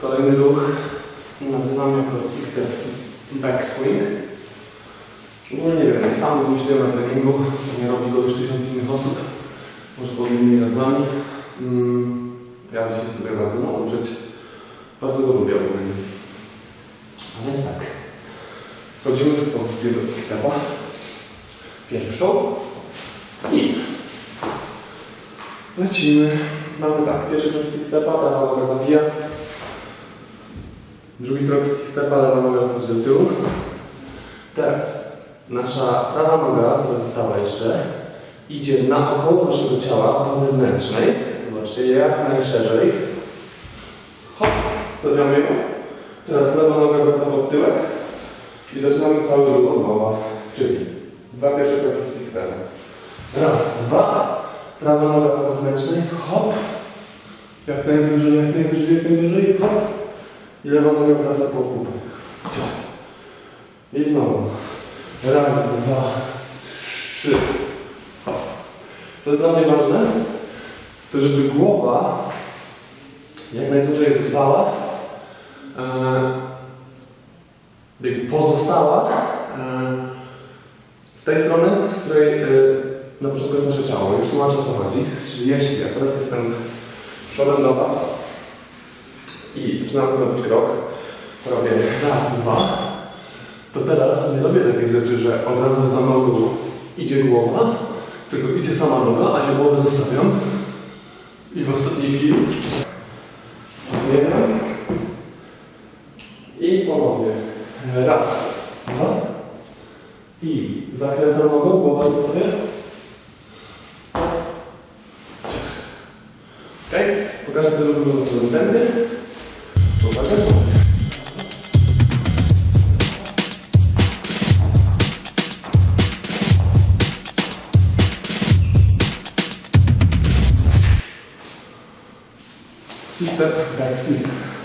Kolejny ruch nazywam jako step Backswing. No nie wiem, sam wymyśliłem na treningu, nie robi go już tysiąc innych osób, może pod innymi nazwami. Mm, ja bym się tutaj razem nauczyć. Bardzo go lubię ogólnie. A więc tak. Wchodzimy w pozycję do Sixtepa. Pierwszą. I lecimy. Mamy tak, pierwszy krok Sixtepa, ta noga zawija. Drugi krok z stepa, lewa noga do tyłu. Teraz nasza prawa noga, która została jeszcze, idzie naokoło naszego ciała po zewnętrznej. Zobaczcie, jak najszerzej. Hop, stawiamy ją. Teraz lewa noga wraca pod tyłek i zaczynamy cały ruch od nowa. Czyli dwa pierwsze kroki z sixtera. Raz, dwa. Prawa noga po zewnętrznej. Hop. Jak najwyżej, jak najwyżej, jak najwyżej. Hop. I lewa noga wraca pod kupę. I znowu. Raz, dwa, trzy. Co jest dla mnie ważne, to żeby głowa jak najdłużej została, e, pozostała e, z tej strony, z której e, na początku jest nasze ciało. Już tłumaczę o co chodzi. Czyli jeśli ja teraz jestem przodem do Was i zaczynam robić krok, robię raz, dwa, to teraz nie robię takiej rzeczy, że od razu za nogą idzie głowa, tylko idzie sama noga, a ja głowę zostawiam i w ostatniej chwili Jeden. I ponownie. Raz, dwa. I zakręcam nogą, głowa zostawię. Ok? Pokażę tyle wyglądu tędy. Sister, back seat.